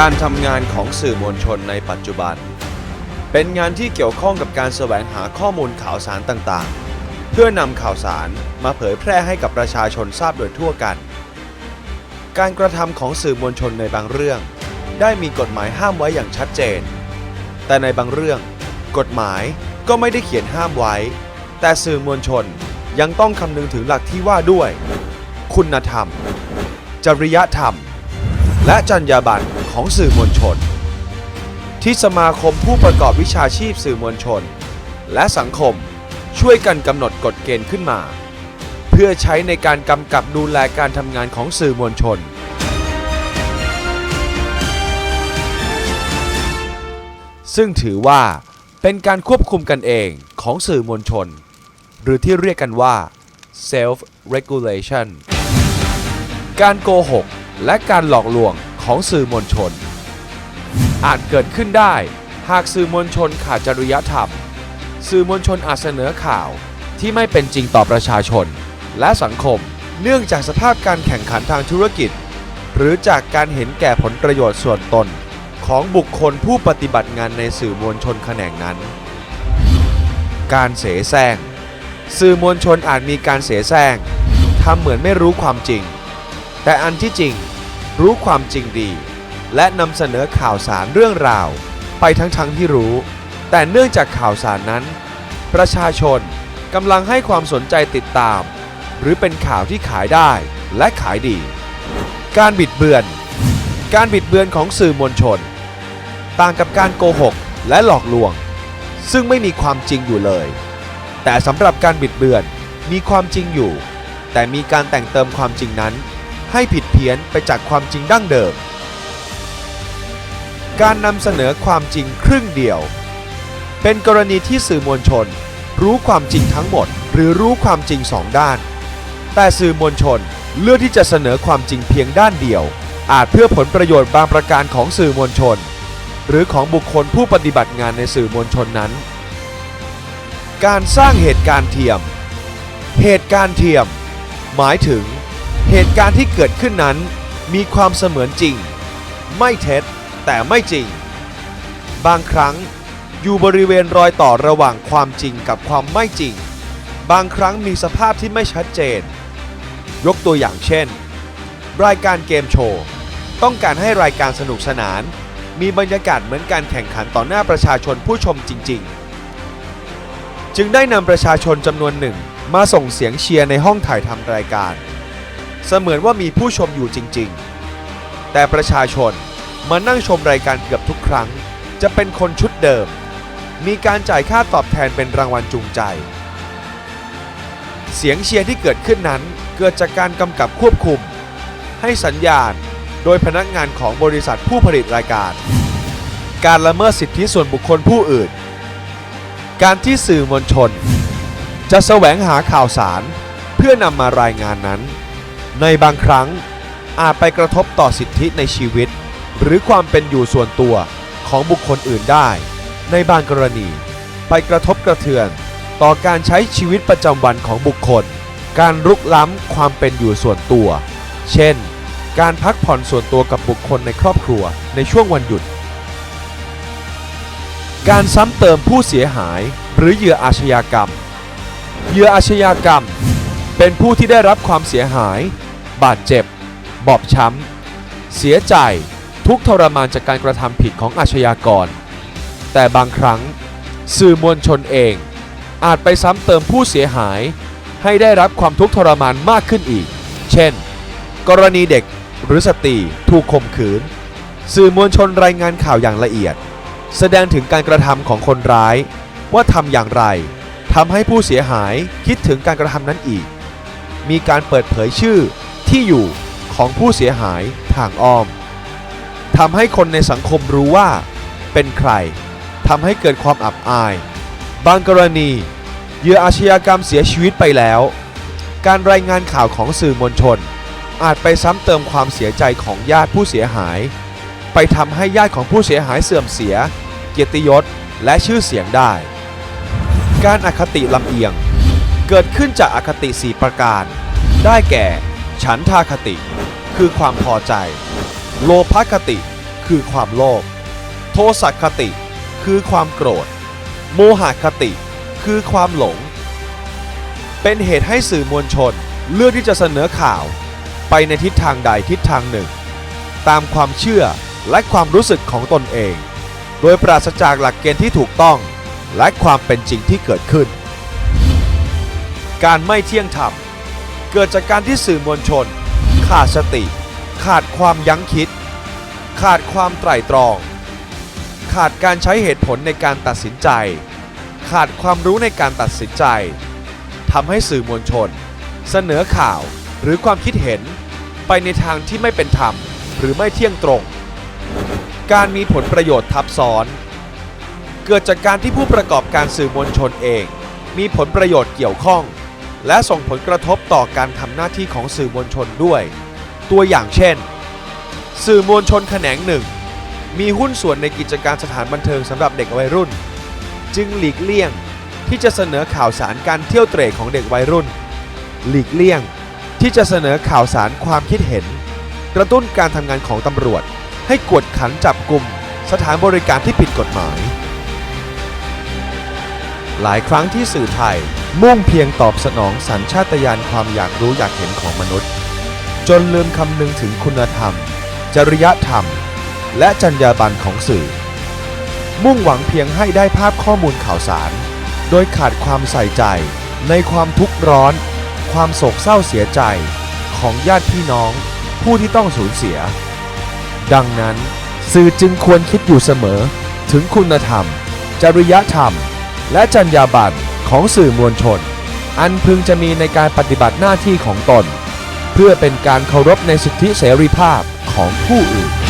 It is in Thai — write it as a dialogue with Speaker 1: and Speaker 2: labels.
Speaker 1: การทำงานของสื่อมวลชนในปัจจุบัน เป็นงานที่เกี่ยวข้องกับการแสวงหาข้อมูลข่าวสารต่างๆ เพื่อนำข่าวสารมาเผยแพร่ให้กับประชาชนทราบโดยทั่วกัน การกระทำของสื่อมวลชนในบางเรื่อง ได้มีกฎหมายห้ามไว้อย่างชัดเจน แต่ในบางเรื่อง กฎหมายก็ไม่ได้เขียนห้ามไว้ แต่สื่อมวลชนยังต้องคำนึงถึงหลักที่ว่าด้วย คุณธรรม จริยธรรม และจรรยาบรรณ ของสื่อมวลชน ที่สมาคมผู้ประกอบวิชาชีพสื่อมวลชน และสังคมช่วยกันกำหนดกฎเกณฑ์ขึ้นมา เพื่อใช้ในการกำกับดูแลการทำงานของสื่อมวลชน ซึ่งถือว่าเป็นการควบคุมกันเองของสื่อมวลชน หรือที่เรียกกันว่า self regulation การโกหกและการหลอกลวง ของสื่อมวลชน อาจเกิดขึ้นได้ หากสื่อมวลชนขาดจริยธรรม สื่อมวลชนอาจเสนอข่าวที่ไม่เป็นจริงต่อประชาชน และสังคมเนื่องจากสภาพการแข่งขันทางธุรกิจ หรือจากการเห็นแก่ผลประโยชน์ส่วนตน ของบุคคลผู้ปฏิบัติงานในสื่อมวลชนแขนงนั้น การเสแสร้งสื่อมวลชนอาจมีการเสแสร้งทำเหมือนไม่รู้ความจริง แต่อันที่จริง รู้ความจริงดี และนำเสนอข่าวสารเรื่องราว ไปทั้งทั้งที่รู้ แต่เนื่องจากข่าวสารนั้น ประชาชนกำลังให้ความสนใจติดตาม หรือเป็นข่าวที่ขายได้และขายดี การบิดเบือน การบิดเบือนของสื่อมวลชน ต่างกับการโกหกและหลอกลวง ซึ่งไม่มีความจริงอยู่เลย แต่สำหรับการบิดเบือนมีความจริงอยู่ แต่มีการแต่งเติมความจริงนั้น ให้ผิดเพี้ยนไปจากความจริงดั้งเดิม การนำเสนอความจริงครึ่งเดียว เป็นกรณีที่สื่อมวลชน รู้ความจริงทั้งหมด หรือรู้ความจริงสองด้าน แต่สื่อมวลชนเลือกที่จะเสนอความจริงเพียงด้านเดียว อาจเพื่อผลประโยชน์บางประการของสื่อมวลชน หรือของบุคคลผู้ปฏิบัติงานในสื่อมวลชนนั้น การสร้างเหตุการณ์เทียม เหตุการณ์เทียม หมายถึง เหตุการณ์ที่เกิดขึ้นนั้น มีความเสมือนจริง ไม่เท็จแต่ไม่จริง บางครั้งอยู่บริเวณรอยต่อระหว่างความจริงกับความไม่จริง บางครั้งมีสภาพที่ไม่ชัดเจน ยกตัวอย่างเช่น รายการเกมโชว์ ต้องการให้รายการสนุกสนาน มีบรรยากาศเหมือนการแข่งขันต่อหน้าประชาชนผู้ชมจริง ๆ จึงได้นำประชาชนจำนวนหนึ่งมาส่งเสียงเชียร์ในห้องถ่ายทำรายการ เสมือนว่ามีผู้ชมอยู่จริงๆ แต่ประชาชนมานั่งชมรายการเกือบทุกครั้ง จะเป็นคนชุดเดิม มีการจ่ายค่าตอบแทนเป็นรางวัลจูงใจ เสียงเชียร์ที่เกิดขึ้นนั้นเกิดจากการกำกับควบคุม ให้สัญญาณโดยพนักงานของบริษัทผู้ผลิตรายการ การละเมิดสิทธิส่วนบุคคลผู้อื่น การที่สื่อมวลชน จะแสวงหาข่าวสารเพื่อนำมารายงานนั้น ในบางครั้งอาจไปกระทบต่อสิทธิในชีวิต หรือความเป็นอยู่ส่วนตัวของบุคคลอื่นได้ ในบางกรณี ไปกระทบกระเทือน ต่อการใช้ชีวิตประจำวันของบุคคล การรุกล้ำความเป็นอยู่ส่วนตัว เช่น การพักผ่อนส่วนตัวกับบุคคลในครอบครัวในช่วงวันหยุด การซ้ำเติมผู้เสียหายหรือเหยื่ออาชญากรรม เหยื่ออาชญากรรม เป็นผู้ที่ได้รับความเสียหาย บาดเจ็บ บอบช้ำ เสียใจ ทุกทรมานจากการกระทำผิดของอาชญากร แต่บางครั้ง สื่อมวลชนเอง อาจไปซ้ำเติมผู้เสียหาย ให้ได้รับความทุกข์ทรมานมากขึ้นอีก เช่น กรณีเด็กหรือสตรีถูกข่มขืน สื่อมวลชนรายงานข่าวอย่างละเอียด แสดงถึงการกระทำของคนร้าย ว่าทำอย่างไรทำให้ผู้เสียหายคิดถึงการกระทำนั้นอีก มีการเปิดเผยชื่อ ที่อยู่ของผู้เสียหายทางอ้อมทำให้คนในสังคมรู้ว่า เป็นใครทำให้เกิดความอับอาย บางกรณีเหยื่ออาชญากรรมเสียชีวิตไปแล้ว การรายงานข่าวของสื่อมวลชน อาจไปซ้ำเติมความเสียใจของญาติผู้เสียหาย ไปทำให้ญาติของผู้เสียหายเสื่อมเสีย เกียรติยศและชื่อเสียงได้ การอคติลำเอียง เกิดขึ้นจากอคติ 4 ประการ ได้แก่ ฉันทาคติคือความพอใจ โลภคติคือความโลภ โทสะคติคือความโกรธ โมหคติคือความหลง เป็นเหตุให้สื่อมวลชนเลือกที่จะเสนอข่าว ไปในทิศทางใดทิศทางหนึ่ง ตามความเชื่อและความรู้สึกของตนเอง โดยปราศจากหลักเกณฑ์ที่ถูกต้องและความเป็นจริงที่เกิดขึ้น การไม่เที่ยงธรรม เกิดจากการที่สื่อมวลชน ขาดสติ ขาดความยั้งคิด ขาดความไตร่ตรอง ขาดการใช้เหตุผลในการตัดสินใจ ขาดความรู้ในการตัดสินใจทำให้สื่อมวลชน เสนอข่าวหรือความคิดเห็นไปในทางที่ไม่เป็นธรรม หรือไม่เที่ยงตรง การมีผลประโยชน์ทับซ้อน เกิดจากการที่ผู้ประกอบการสื่อมวลชนเอง มีผลประโยชน์เกี่ยวข้อง และส่งผลกระทบต่อการทำหน้าที่ของสื่อมวลชนด้วย ตัวอย่างเช่น สื่อมวลชนแขนงหนึ่ง มีหุ้นส่วนในกิจการสถานบันเทิงสำหรับเด็กวัยรุ่น จึงหลีกเลี่ยงที่จะเสนอข่าวสารการเที่ยวเตร่ของเด็กวัยรุ่น หลีกเลี่ยงที่จะเสนอข่าวสารความคิดเห็น กระตุ้นการทำงานของตำรวจ ให้กวดขันจับกลุ่มสถานบริการที่ผิดกฎหมาย หลายครั้งที่สื่อไทย มุ่งเพียงตอบสนองสัญชาตญาณความอยากรู้อยากเห็นของมนุษย์ จนลืมคำนึงถึงคุณธรรม จริยธรรม และจรรยาบรรณของสื่อ มุ่งหวังเพียงให้ได้ภาพข้อมูลข่าวสาร โดยขาดความใส่ใจ ในความทุกข์ร้อน ความโศกเศร้าเสียใจ ของญาติพี่น้อง ผู้ที่ต้องสูญเสีย ดังนั้น สื่อจึงควรคิดอยู่เสมอ ถึงคุณธรรม จริยธรรม และจรรยาบรรณ ของสื่อมวลชน อันพึงจะมีในการปฏิบัติหน้าที่ของตน เพื่อเป็นการเคารพในสิทธิเสรีภาพของผู้อื่น